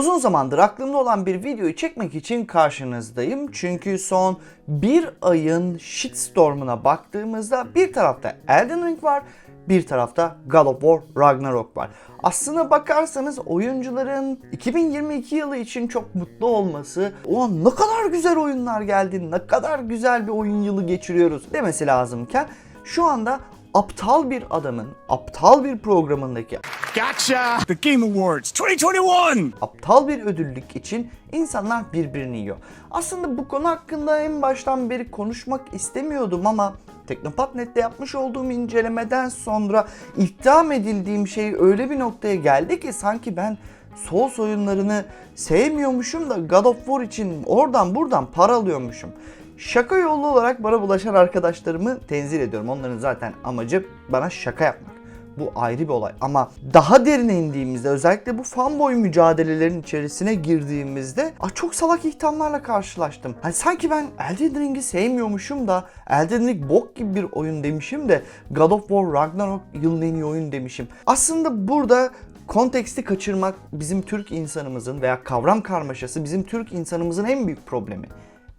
Uzun zamandır aklımda olan bir videoyu çekmek için karşınızdayım. Çünkü son bir ayın shitstormuna baktığımızda bir tarafta Elden Ring var, bir tarafta God of War Ragnarok var. Aslına bakarsanız oyuncuların 2022 yılı için çok mutlu olması, ulan ne kadar güzel oyunlar geldi, ne kadar güzel bir oyun yılı geçiriyoruz demesi lazımken şu anda aptal bir adamın, aptal bir programındaki Gotcha! The Game Awards 2021! aptal bir ödüllük için insanlar birbirini yiyor. Aslında bu konu hakkında en baştan beri konuşmak istemiyordum ama Teknopat.net'te yapmış olduğum incelemeden sonra itham edildiğim şey öyle bir noktaya geldi ki sanki ben Souls oyunlarını sevmiyormuşum da God of War için oradan buradan para alıyormuşum. Şaka yolu olarak bana bulaşan arkadaşlarımı tenzih ediyorum. Onların zaten amacı bana şaka yapmak. Bu ayrı bir olay ama daha derine indiğimizde özellikle bu fanboy mücadelelerin içerisine girdiğimizde ah, çok salak ithamlarla karşılaştım. Hani sanki ben Elden Ring'i sevmiyormuşum da Elden Ring bok gibi bir oyun demişim de God of War Ragnarok yılın en iyi oyun demişim. Aslında burada konteksti kaçırmak bizim Türk insanımızın veya kavram karmaşası bizim Türk insanımızın en büyük problemi.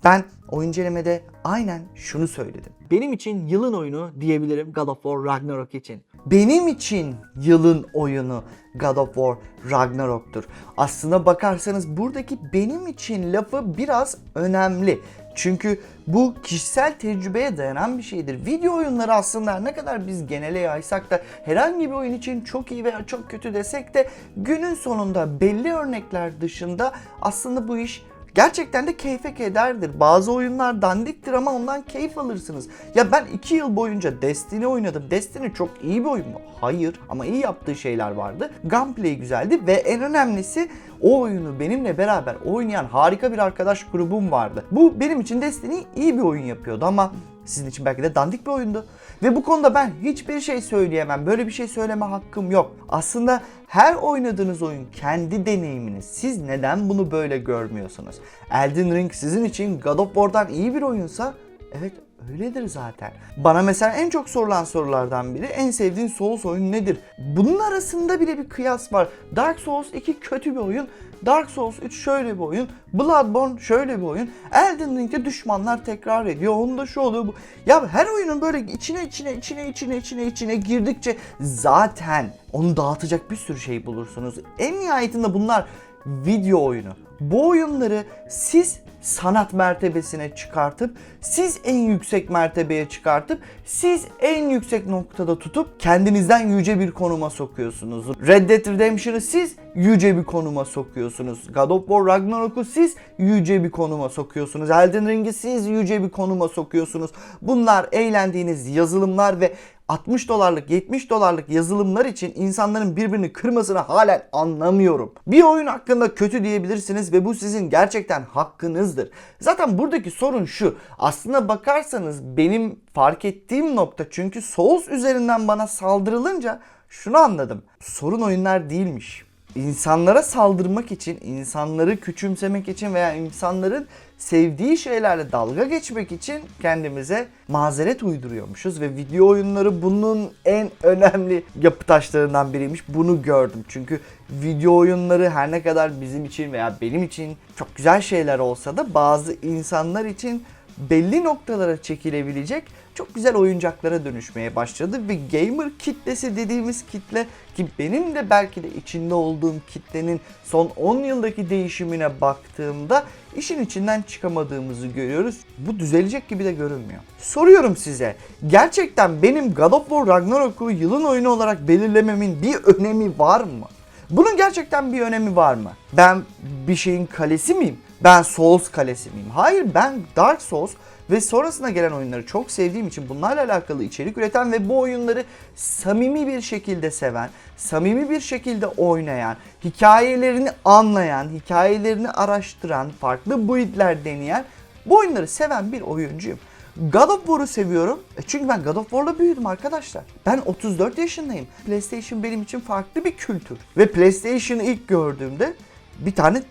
Ben o incelemede aynen şunu söyledim. Benim için yılın oyunu diyebilirim God of War Ragnarok için. Benim için yılın oyunu God of War Ragnarok'tur. Aslına bakarsanız buradaki benim için lafı biraz önemli. Çünkü bu kişisel tecrübeye dayanan bir şeydir. Video oyunları aslında ne kadar biz genele yaysak da herhangi bir oyun için çok iyi veya çok kötü desek de günün sonunda belli örnekler dışında aslında bu iş Gerçekten de keyfe kederdir. Bazı oyunlar dandiktir ama ondan keyif alırsınız. Ya ben 2 yıl boyunca Destiny oynadım. Destiny çok iyi bir oyun mu? Hayır ama iyi yaptığı şeyler vardı. Gunplay güzeldi ve en önemlisi o oyunu benimle beraber oynayan harika bir arkadaş grubum vardı. Bu benim için Destiny iyi bir oyun yapıyordu ama sizin için belki de dandik bir oyundu. Ve bu konuda ben hiçbir şey söyleyemem. Böyle bir şey söyleme hakkım yok. Aslında her oynadığınız oyun kendi deneyiminiz. Siz neden bunu böyle görmüyorsunuz? Elden Ring sizin için God of War'dan iyi bir oyunsa evet öyledir zaten. Bana mesela en çok sorulan sorulardan biri en sevdiğin Souls oyunu nedir? Bunun arasında bile bir kıyas var. Dark Souls 2 kötü bir oyun. Dark Souls 3 şöyle bir oyun. Bloodborne şöyle bir oyun. Elden Ring'de düşmanlar tekrar ediyor. Onda şu oluyor bu. Ya her oyunun böyle içine içine içine içine içine içine girdikçe zaten onu dağıtacak bir sürü şey bulursunuz. En nihayetinde bunlar video oyunu. Bu oyunları siz sanat mertebesine çıkartıp, siz en yüksek mertebeye çıkartıp, siz en yüksek noktada tutup kendinizden yüce bir konuma sokuyorsunuz. Red Dead Redemption'ı siz yüce bir konuma sokuyorsunuz. God of War Ragnarok'u siz yüce bir konuma sokuyorsunuz. Elden Ring'i siz yüce bir konuma sokuyorsunuz. Bunlar eğlendiğiniz yazılımlar ve 60 dolarlık 70 dolarlık yazılımlar için insanların birbirini kırmasını halen anlamıyorum. Bir oyun hakkında kötü diyebilirsiniz ve bu sizin gerçekten hakkınızdır. Zaten buradaki sorun şu. Aslına bakarsanız benim fark ettiğim nokta çünkü Souls üzerinden bana saldırılınca şunu anladım. Sorun oyunlar değilmiş. İnsanlara saldırmak için, insanları küçümsemek için veya insanların sevdiği şeylerle dalga geçmek için kendimize mazeret uyduruyormuşuz ve video oyunları bunun en önemli yapı taşlarından biriymiş. Bunu gördüm. Çünkü video oyunları her ne kadar bizim için veya benim için çok güzel şeyler olsa da bazı insanlar için belli noktalara çekilebilecek çok güzel oyuncaklara dönüşmeye başladı ve gamer kitlesi dediğimiz kitle ki benim de belki de içinde olduğum kitlenin son 10 yıldaki değişimine baktığımda işin içinden çıkamadığımızı görüyoruz. Bu düzelecek gibi de görünmüyor. Soruyorum size gerçekten benim God of War Ragnarok'u yılın oyunu olarak belirlememin bir önemi var mı? Bunun gerçekten bir önemi var mı? Ben bir şeyin kalesi miyim? Ben Souls kalesi miyim? Hayır ben Dark Souls ve sonrasında gelen oyunları çok sevdiğim için bunlarla alakalı içerik üreten ve bu oyunları samimi bir şekilde seven, samimi bir şekilde oynayan, hikayelerini anlayan, hikayelerini araştıran, farklı build'ler deneyen bu oyunları seven bir oyuncuyum. God of War'u seviyorum. E çünkü ben God of War'la büyüdüm arkadaşlar. Ben 34 yaşındayım. PlayStation benim için farklı bir kültür. Ve PlayStation'ı ilk gördüğümde bir tane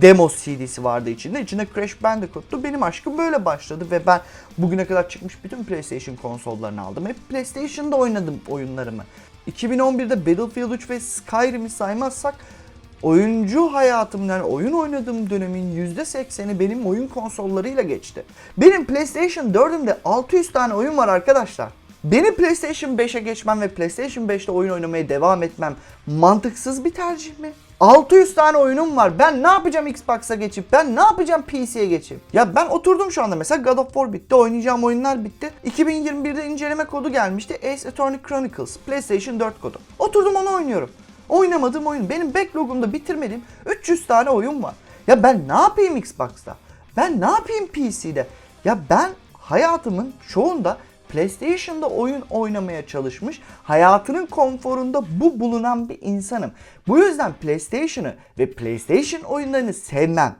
demo CD'si vardı içinde. İçinde Crash Bandicoot'tu. Benim aşkım böyle başladı ve ben bugüne kadar çıkmış bütün PlayStation konsollarını aldım. Hep PlayStation'da oynadım oyunlarımı. 2011'de Battlefield 3 ve Skyrim'i saymazsak oyuncu hayatım yani oyun oynadığım dönemin %80'i benim oyun konsollarıyla geçti. Benim PlayStation 4'ümde 600 tane oyun var arkadaşlar. Benim PlayStation 5'e geçmem ve PlayStation 5'te oyun oynamaya devam etmem mantıksız bir tercih mi? 600 tane oyunum var. Ben ne yapacağım Xbox'a geçip? Ben ne yapacağım PC'ye geçip? Ya ben oturdum şu anda mesela God of War bitti. Oynayacağım oyunlar bitti. 2021'de inceleme kodu gelmişti. Ace Attorney Chronicles. PlayStation 4 kodu. Oturdum onu oynuyorum. Oynamadığım oyun. Benim backlogumda bitirmediğim 300 tane oyun var. Ya ben ne yapayım Xbox'ta? Ben ne yapayım PC'de? Ya ben hayatımın çoğunda PlayStation'da oyun oynamaya çalışmış, hayatının konforunda bu bulunan bir insanım. Bu yüzden PlayStation'ı ve PlayStation oyunlarını sevmem.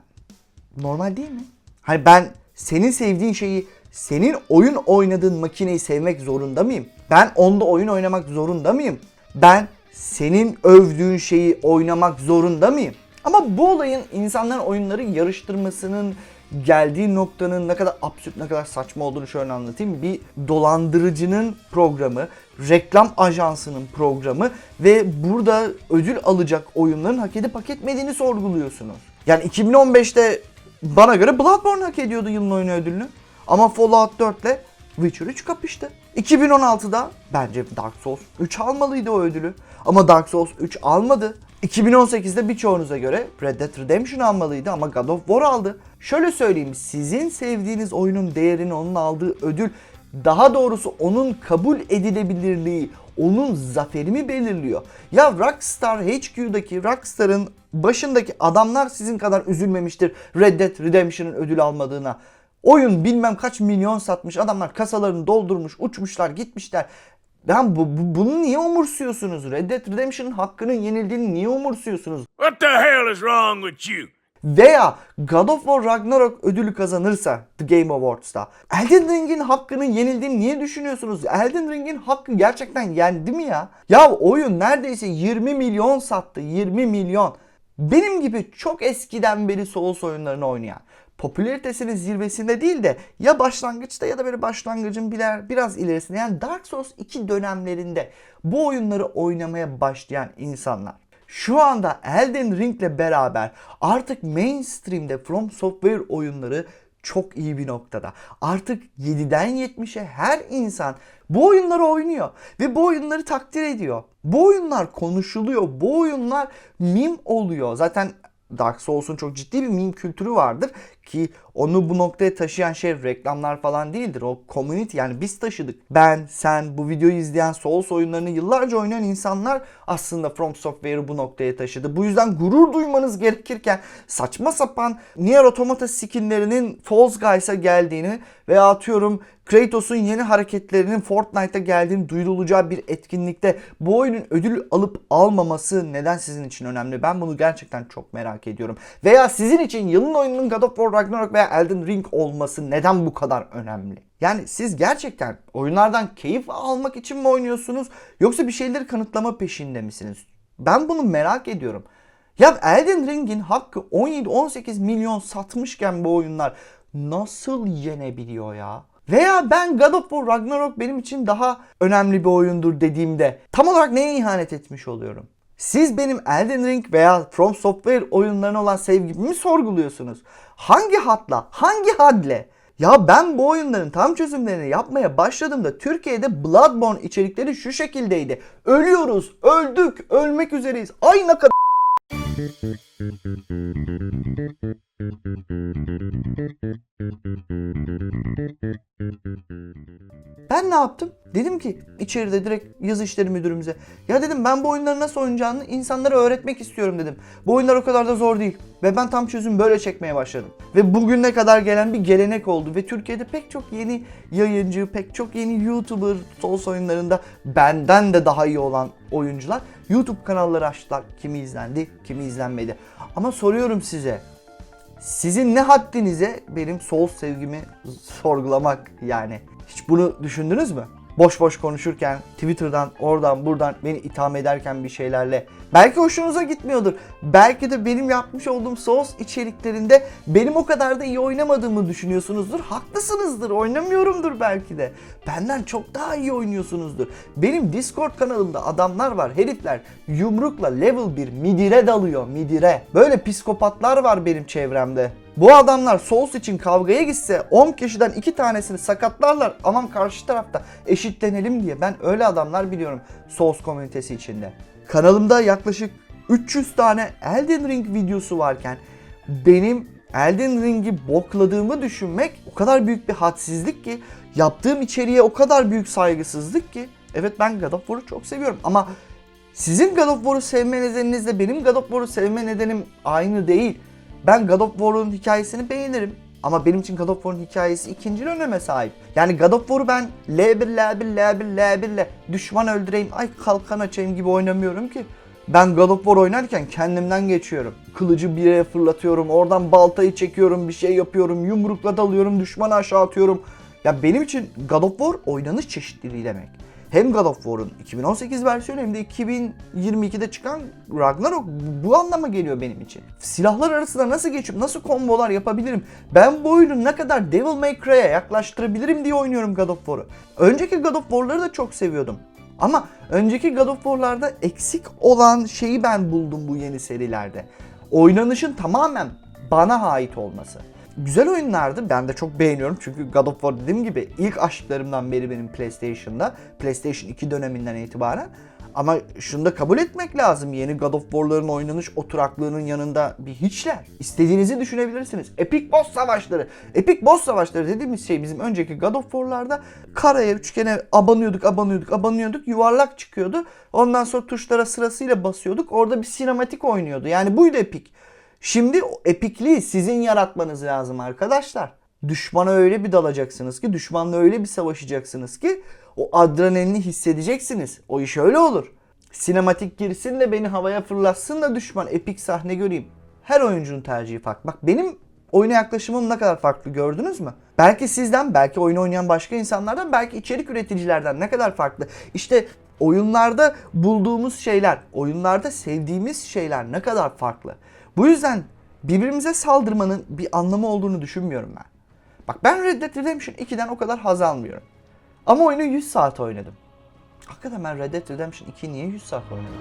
Normal değil mi? Hani ben senin sevdiğin şeyi, senin oyun oynadığın makineyi sevmek zorunda mıyım? Ben onda oyun oynamak zorunda mıyım? Ben senin övdüğün şeyi oynamak zorunda mıyım? Ama bu olayın insanların oyunları yarıştırmasının geldiği noktanın ne kadar absürt, ne kadar saçma olduğunu şöyle anlatayım. Bir dolandırıcının programı, reklam ajansının programı ve burada ödül alacak oyunların hak edip hak etmediğini sorguluyorsunuz. Yani 2015'te bana göre Bloodborne hak ediyordu yılın oyunu ödülünü. Ama Fallout 4 ile Witcher 3 kapıştı. 2016'da bence Dark Souls 3 almalıydı o ödülü. Ama Dark Souls 3 almadı. 2018'de birçoğunuza göre Red Dead Redemption almalıydı ama God of War aldı. Şöyle söyleyeyim sizin sevdiğiniz oyunun değerini onun aldığı ödül daha doğrusu onun kabul edilebilirliği, onun zaferimi belirliyor. Ya Rockstar HQ'daki Rockstar'ın başındaki adamlar sizin kadar üzülmemiştir Red Dead Redemption'ın ödül almadığına. Oyun bilmem kaç milyon satmış. Adamlar kasalarını doldurmuş, uçmuşlar, gitmişler. Ben bu, bu- bunu niye umursuyorsunuz? Red Dead Redemption'ın hakkının yenildiğini niye umursuyorsunuz? What the hell is wrong with you? Veya God of War Ragnarok ödülü kazanırsa The Game Awards'ta Elden Ring'in hakkının yenildiğini niye düşünüyorsunuz? Elden Ring'in hakkı gerçekten yendi mi ya? Ya oyun neredeyse 20 milyon sattı. 20 milyon. Benim gibi çok eskiden beri Souls oyunlarını oynayan popülaritesinin zirvesinde değil de ya başlangıçta ya da böyle başlangıcın birer, biraz ilerisinde yani Dark Souls 2 dönemlerinde bu oyunları oynamaya başlayan insanlar şu anda Elden Ring'le beraber artık mainstream'de From Software oyunları çok iyi bir noktada. Artık 7'den 70'e her insan bu oyunları oynuyor ve bu oyunları takdir ediyor. Bu oyunlar konuşuluyor. Bu oyunlar meme oluyor. Zaten Dark Souls'un çok ciddi bir meme kültürü vardır ki onu bu noktaya taşıyan şey reklamlar falan değildir. O community yani biz taşıdık. Ben, sen, bu videoyu izleyen Souls oyunlarını yıllarca oynayan insanlar aslında From Software'ı bu noktaya taşıdı. Bu yüzden gurur duymanız gerekirken saçma sapan Nier Automata skinlerinin Falls Guys'a geldiğini veya atıyorum Kratos'un yeni hareketlerinin Fortnite'a geldiğini duyurulacağı bir etkinlikte bu oyunun ödül alıp almaması neden sizin için önemli? Ben bunu gerçekten çok merak ediyorum. Veya sizin için yılın oyununun God of War Ragnarok veya Elden Ring olması neden bu kadar önemli? Yani siz gerçekten oyunlardan keyif almak için mi oynuyorsunuz yoksa bir şeyleri kanıtlama peşinde misiniz? Ben bunu merak ediyorum. Ya Elden Ring'in hakkı 17-18 milyon satmışken bu oyunlar nasıl yenebiliyor ya? Veya ben God of War Ragnarok benim için daha önemli bir oyundur dediğimde tam olarak neye ihanet etmiş oluyorum? Siz benim Elden Ring veya From Software oyunlarına olan sevgimi mi sorguluyorsunuz? Hangi hatla, hangi hadle? Ya ben bu oyunların tam çözümlerini yapmaya başladığımda Türkiye'de Bloodborne içerikleri şu şekildeydi. Ölüyoruz, öldük, ölmek üzereyiz. Ay ne kadar Ben ne yaptım? Dedim ki içeride direkt yazı işleri müdürümüze. Ya dedim ben bu oyunları nasıl oynayacağını insanlara öğretmek istiyorum dedim. Bu oyunlar o kadar da zor değil. Ve ben tam çözüm böyle çekmeye başladım. Ve bugüne kadar gelen bir gelenek oldu. Ve Türkiye'de pek çok yeni yayıncı, pek çok yeni YouTuber Souls oyunlarında benden de daha iyi olan oyuncular YouTube kanalları açtılar. Kimi izlendi, kimi izlenmedi. Ama soruyorum size. Sizin ne haddinize benim Souls sevgimi sorgulamak yani? Hiç bunu düşündünüz mü? Boş boş konuşurken, Twitter'dan, oradan, buradan beni itham ederken bir şeylerle. Belki hoşunuza gitmiyordur. Belki de benim yapmış olduğum Souls içeriklerinde benim o kadar da iyi oynamadığımı düşünüyorsunuzdur. Haklısınızdır. Oynamıyorumdur belki de. Benden çok daha iyi oynuyorsunuzdur. Benim Discord kanalımda adamlar var. Herifler yumrukla level 1 midire dalıyor. Midire. Böyle psikopatlar var benim çevremde. Bu adamlar Souls için kavgaya gitse 10 kişiden 2 tanesini sakatlarlar. Aman karşı tarafta eşitlenelim diye. Ben öyle adamlar biliyorum Souls komünitesi içinde. Kanalımda yaklaşık 300 tane Elden Ring videosu varken benim Elden Ring'i bokladığımı düşünmek o kadar büyük bir hadsizlik ki yaptığım içeriğe o kadar büyük saygısızlık ki evet ben God of War'u çok seviyorum ama sizin God of War'u sevme nedeninizle benim God of War'u sevme nedenim aynı değil. Ben God of War'un hikayesini beğenirim. Ama benim için God of War'un hikayesi ikinci öneme sahip. Yani God of War'u ben L1, L1, L1, L1 ile düşman öldüreyim, ay kalkan açayım gibi oynamıyorum ki. Ben God of War oynarken kendimden geçiyorum. Kılıcı bir yere fırlatıyorum, oradan baltayı çekiyorum, bir şey yapıyorum, yumrukla dalıyorum, düşmanı aşağı atıyorum. Ya benim için God of War oynanış çeşitliliği demek. Hem God of War'un 2018 versiyonu hem de 2022'de çıkan Ragnarok bu- anlama geliyor benim için. Silahlar arasında nasıl geçip nasıl kombolar yapabilirim? Ben bu oyunu ne kadar Devil May Cry'e yaklaştırabilirim diye oynuyorum God of War'u. Önceki God of War'ları da çok seviyordum. Ama önceki God of War'larda eksik olan şeyi ben buldum bu yeni serilerde. Oynanışın tamamen bana ait olması. Güzel oyunlardı. Ben de çok beğeniyorum. Çünkü God of War dediğim gibi ilk aşklarımdan beri benim PlayStation'da. PlayStation 2 döneminden itibaren. Ama şunu da kabul etmek lazım. Yeni God of War'ların oynanış oturaklığının yanında bir hiçler. İstediğinizi düşünebilirsiniz. Epic Boss Savaşları. Epic Boss Savaşları dediğimiz şey bizim önceki God of War'larda karaya, üçgene abanıyorduk, abanıyorduk, abanıyorduk. Yuvarlak çıkıyordu. Ondan sonra tuşlara sırasıyla basıyorduk. Orada bir sinematik oynuyordu. Yani buydu Epic. Şimdi epikliği sizin yaratmanız lazım arkadaşlar. Düşmana öyle bir dalacaksınız ki, düşmanla öyle bir savaşacaksınız ki o adrenalini hissedeceksiniz. O iş öyle olur. Sinematik girsin de beni havaya fırlatsın da düşman epik sahne göreyim. Her oyuncunun tercihi farklı. Bak benim oyuna yaklaşımım ne kadar farklı gördünüz mü? Belki sizden, belki oyun oynayan başka insanlardan, belki içerik üreticilerden ne kadar farklı. İşte oyunlarda bulduğumuz şeyler, oyunlarda sevdiğimiz şeyler ne kadar farklı. Bu yüzden birbirimize saldırmanın bir anlamı olduğunu düşünmüyorum ben. Bak ben Red Dead Redemption 2'den o kadar haz almıyorum. Ama oyunu 100 saat oynadım. Hakikaten ben Red Dead Redemption 2'yi niye 100 saat oynadım?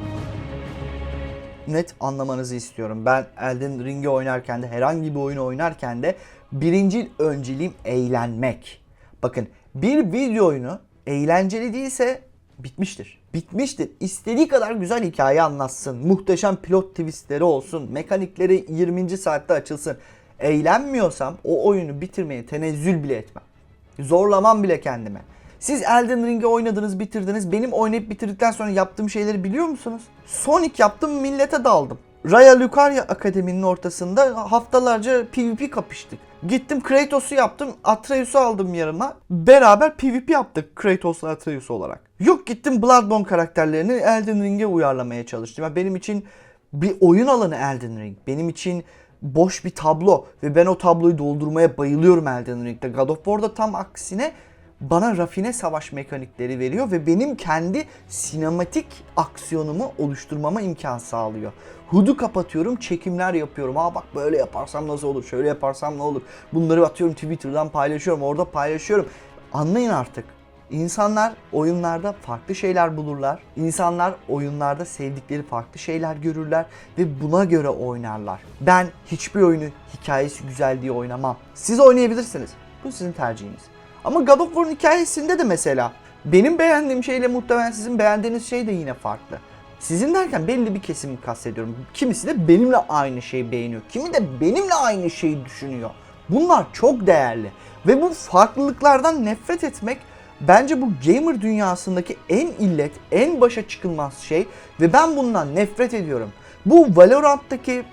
Net anlamanızı istiyorum. Ben Elden Ring'i oynarken de herhangi bir oyunu oynarken de birinci önceliğim eğlenmek. Bakın bir video oyunu eğlenceli değilse bitmiştir. Bitmiştir. İstediği kadar güzel hikaye anlatsın. Muhteşem pilot twistleri olsun. Mekanikleri 20. saatte açılsın. Eğlenmiyorsam o oyunu bitirmeye tenezzül bile etmem. Zorlamam bile kendime. Siz Elden Ring'i oynadınız, bitirdiniz. Benim oynayıp bitirdikten sonra yaptığım şeyleri biliyor musunuz? Sonic yaptım, millete daldım. Raya Lucaria Akademi'nin ortasında haftalarca PvP kapıştık. Gittim Kratos'u yaptım, Atreus'u aldım yanıma. Beraber PvP yaptık Kratos'la Atreus olarak. Yok gittim Bloodborne karakterlerini Elden Ring'e uyarlamaya çalıştım. Yani benim için bir oyun alanı Elden Ring. Benim için boş bir tablo ve ben o tabloyu doldurmaya bayılıyorum Elden Ring'de. God of War'da tam aksine bana rafine savaş mekanikleri veriyor ve benim kendi sinematik aksiyonumu oluşturmama imkan sağlıyor. Hudu kapatıyorum, çekimler yapıyorum. Aa bak böyle yaparsam nasıl olur, şöyle yaparsam ne olur. Bunları atıyorum Twitter'dan paylaşıyorum, orada paylaşıyorum. Anlayın artık. İnsanlar oyunlarda farklı şeyler bulurlar. İnsanlar oyunlarda sevdikleri farklı şeyler görürler ve buna göre oynarlar. Ben hiçbir oyunu hikayesi güzel diye oynamam. Siz oynayabilirsiniz. Bu sizin tercihiniz. Ama God of War'un hikayesinde de mesela benim beğendiğim şeyle muhtemelen sizin beğendiğiniz şey de yine farklı. Sizin derken belli bir kesimi kastediyorum. Kimisi de benimle aynı şeyi beğeniyor. Kimi de benimle aynı şeyi düşünüyor. Bunlar çok değerli. Ve bu farklılıklardan nefret etmek bence bu gamer dünyasındaki en illet, en başa çıkılmaz şey ve ben bundan nefret ediyorum. Bu Valorant'taki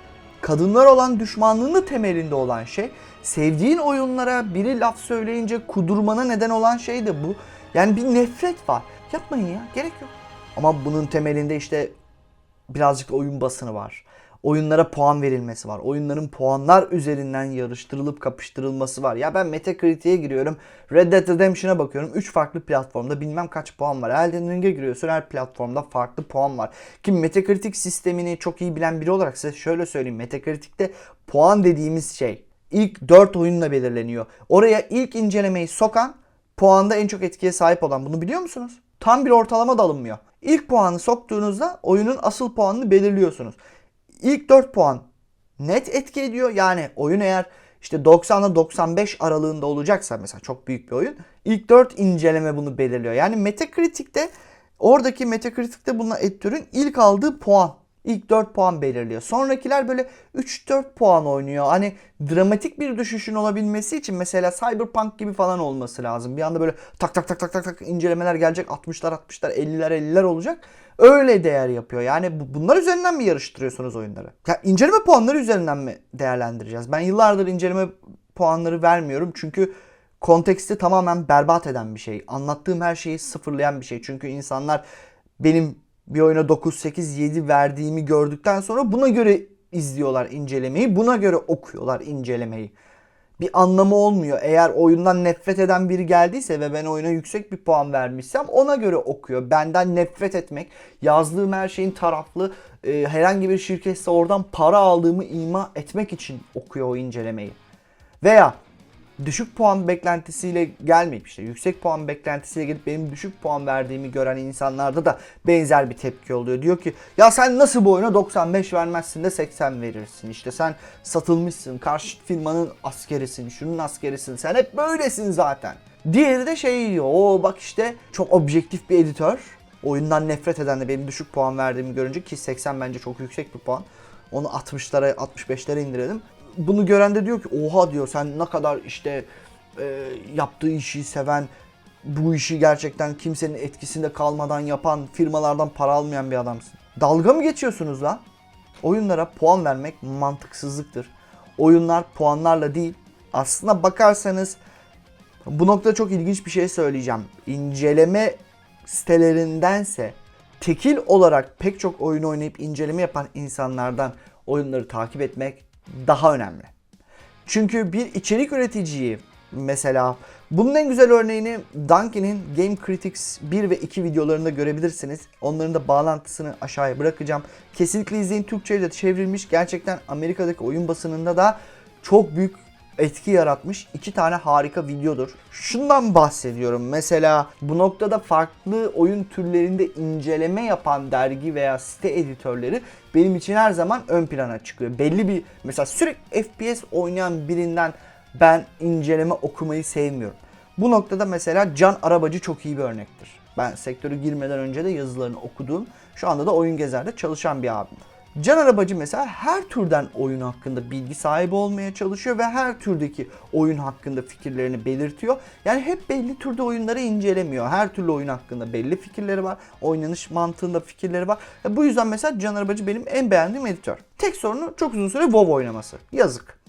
kadınlar olan düşmanlığının temelinde olan şey. Sevdiğin oyunlara biri laf söyleyince kudurmana neden olan şey de bu. Yani bir nefret var. Yapmayın ya, gerek yok. Ama bunun temelinde işte birazcık oyun basını var. Oyunlara puan verilmesi var. Oyunların puanlar üzerinden yarıştırılıp kapıştırılması var. Ya ben Metacritic'e giriyorum. Red Dead Redemption'a bakıyorum. 3 farklı platformda bilmem kaç puan var. Elden Ring'e giriyorsun. Her platformda farklı puan var. Ki Metacritic sistemini çok iyi bilen biri olarak size şöyle söyleyeyim. Metacritic'te puan dediğimiz şey ilk 4 oyunla belirleniyor. Oraya ilk incelemeyi sokan puanda en çok etkiye sahip olan. Bunu biliyor musunuz? Tam bir ortalama da alınmıyor. İlk puanı soktuğunuzda oyunun asıl puanını belirliyorsunuz. İlk 4 puan net etki ediyor. Yani oyun eğer işte 90 ile 95 aralığında olacaksa mesela çok büyük bir oyun. ilk 4 inceleme bunu belirliyor. Yani Metacritic'te oradaki Metacritic'te bulunan editörün ilk aldığı puan. İlk 4 puan belirliyor. Sonrakiler böyle 3-4 puan oynuyor. Hani dramatik bir düşüşün olabilmesi için mesela Cyberpunk gibi falan olması lazım. Bir anda böyle tak tak tak tak tak tak incelemeler gelecek. 60'lar 60'lar 50'ler 50'ler olacak. Öyle değer yapıyor. Yani bu- bunlar üzerinden mi yarıştırıyorsunuz oyunları? Ya inceleme puanları üzerinden mi değerlendireceğiz? Ben yıllardır inceleme puanları vermiyorum. Çünkü konteksti tamamen berbat eden bir şey. Anlattığım her şeyi sıfırlayan bir şey. Çünkü insanlar benim bir oyuna 9, 8, 7 verdiğimi gördükten sonra buna göre izliyorlar incelemeyi. Buna göre okuyorlar incelemeyi bir anlamı olmuyor. Eğer oyundan nefret eden biri geldiyse ve ben oyuna yüksek bir puan vermişsem ona göre okuyor. Benden nefret etmek, yazdığım her şeyin taraflı, e, herhangi bir şirketse oradan para aldığımı ima etmek için okuyor o incelemeyi. Veya düşük puan beklentisiyle gelmeyip işte yüksek puan beklentisiyle gelip benim düşük puan verdiğimi gören insanlarda da benzer bir tepki oluyor. Diyor ki ya sen nasıl bu oyuna 95 vermezsin de 80 verirsin. İşte sen satılmışsın, karşı firmanın askerisin, şunun askerisin. Sen hep böylesin zaten. Diğeri de şey. O bak işte çok objektif bir editör. Oyundan nefret eden de benim düşük puan verdiğimi görünce ki 80 bence çok yüksek bir puan. Onu 60'lara 65'lere indirelim. Bunu gören de diyor ki oha diyor sen ne kadar işte e, yaptığı işi seven bu işi gerçekten kimsenin etkisinde kalmadan yapan firmalardan para almayan bir adamsın. Dalga mı geçiyorsunuz lan? Oyunlara puan vermek mantıksızlıktır. Oyunlar puanlarla değil. Aslına bakarsanız bu noktada çok ilginç bir şey söyleyeceğim. İnceleme sitelerindense tekil olarak pek çok oyun oynayıp inceleme yapan insanlardan oyunları takip etmek daha önemli. Çünkü bir içerik üreticiyi mesela bunun en güzel örneğini Duncan'in Game Critics 1 ve 2 videolarında görebilirsiniz. Onların da bağlantısını aşağıya bırakacağım. Kesinlikle izleyin. Türkçe'ye de çevrilmiş. Gerçekten Amerika'daki oyun basınında da çok büyük etki yaratmış iki tane harika videodur. Şundan bahsediyorum. Mesela bu noktada farklı oyun türlerinde inceleme yapan dergi veya site editörleri benim için her zaman ön plana çıkıyor. Belli bir mesela sürekli FPS oynayan birinden ben inceleme okumayı sevmiyorum. Bu noktada mesela Can Arabacı çok iyi bir örnektir. Ben sektöre girmeden önce de yazılarını okuduğum, şu anda da Oyun Gezer'de çalışan bir abim. Can Arabacı mesela her türden oyun hakkında bilgi sahibi olmaya çalışıyor ve her türdeki oyun hakkında fikirlerini belirtiyor. Yani hep belli türde oyunları incelemiyor. Her türlü oyun hakkında belli fikirleri var. Oynanış mantığında fikirleri var. E bu yüzden mesela Can Arabacı benim en beğendiğim editör. Tek sorunu çok uzun süre WoW oynaması. Yazık.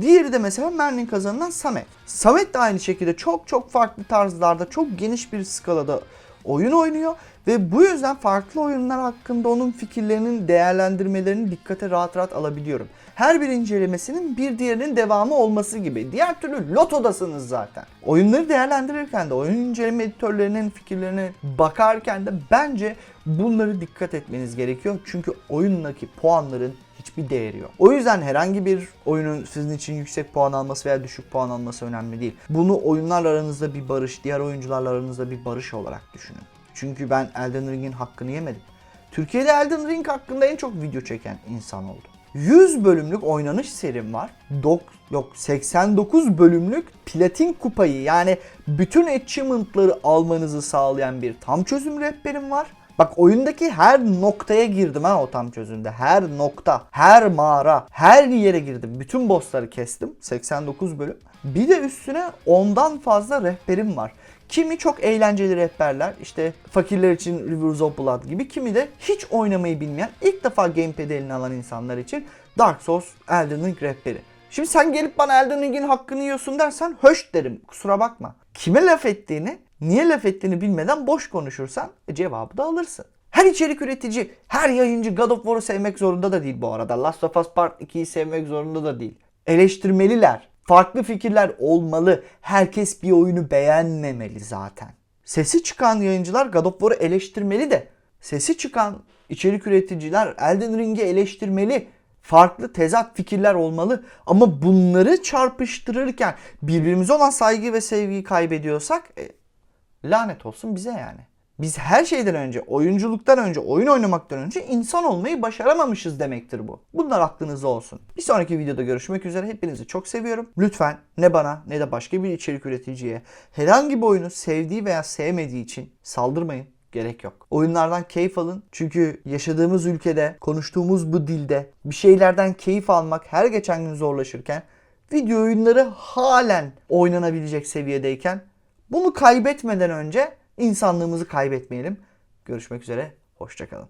Diğeri de mesela Merlin kazanından Samet. Samet de aynı şekilde çok çok farklı tarzlarda, çok geniş bir skalada oyun oynuyor ve bu yüzden farklı oyunlar hakkında onun fikirlerinin değerlendirmelerini dikkate rahat rahat alabiliyorum. Her bir incelemesinin bir diğerinin devamı olması gibi. Diğer türlü lotodasınız zaten. Oyunları değerlendirirken de oyun inceleme editörlerinin fikirlerine bakarken de bence bunları dikkat etmeniz gerekiyor. Çünkü oyundaki puanların hiçbir değeri yok. O yüzden herhangi bir oyunun sizin için yüksek puan alması veya düşük puan alması önemli değil. Bunu oyunlarla aranızda bir barış, diğer oyuncularla aranızda bir barış olarak düşünün. Çünkü ben Elden Ring'in hakkını yemedim. Türkiye'de Elden Ring hakkında en çok video çeken insan oldum. 100 bölümlük oynanış serim var. Dok yok 89 bölümlük platin kupayı yani bütün achievement'ları almanızı sağlayan bir tam çözüm rehberim var. Bak oyundaki her noktaya girdim ha o tam çözümde. Her nokta, her mağara, her yere girdim. Bütün bossları kestim. 89 bölüm. Bir de üstüne ondan fazla rehberim var. Kimi çok eğlenceli rehberler işte fakirler için Rivers of Blood gibi kimi de hiç oynamayı bilmeyen ilk defa gamepad eline alan insanlar için Dark Souls Elden Ring rehberi. Şimdi sen gelip bana Elden Ring'in hakkını yiyorsun dersen höş derim kusura bakma. Kime laf ettiğini, niye laf ettiğini bilmeden boş konuşursan e, cevabı da alırsın. Her içerik üretici, her yayıncı God of War'u sevmek zorunda da değil bu arada. Last of Us Part 2'yi sevmek zorunda da değil. Eleştirmeliler. Farklı fikirler olmalı. Herkes bir oyunu beğenmemeli zaten. Sesi çıkan yayıncılar God of War'u eleştirmeli de. Sesi çıkan içerik üreticiler Elden Ring'i eleştirmeli. Farklı tezat fikirler olmalı ama bunları çarpıştırırken birbirimize olan saygı ve sevgiyi kaybediyorsak e, lanet olsun bize yani. Biz her şeyden önce, oyunculuktan önce, oyun oynamaktan önce insan olmayı başaramamışız demektir bu. Bunlar aklınızda olsun. Bir sonraki videoda görüşmek üzere. Hepinizi çok seviyorum. Lütfen ne bana ne de başka bir içerik üreticiye herhangi bir oyunu sevdiği veya sevmediği için saldırmayın. Gerek yok. Oyunlardan keyif alın. Çünkü yaşadığımız ülkede, konuştuğumuz bu dilde bir şeylerden keyif almak her geçen gün zorlaşırken video oyunları halen oynanabilecek seviyedeyken bunu kaybetmeden önce insanlığımızı kaybetmeyelim. Görüşmek üzere, hoşçakalın.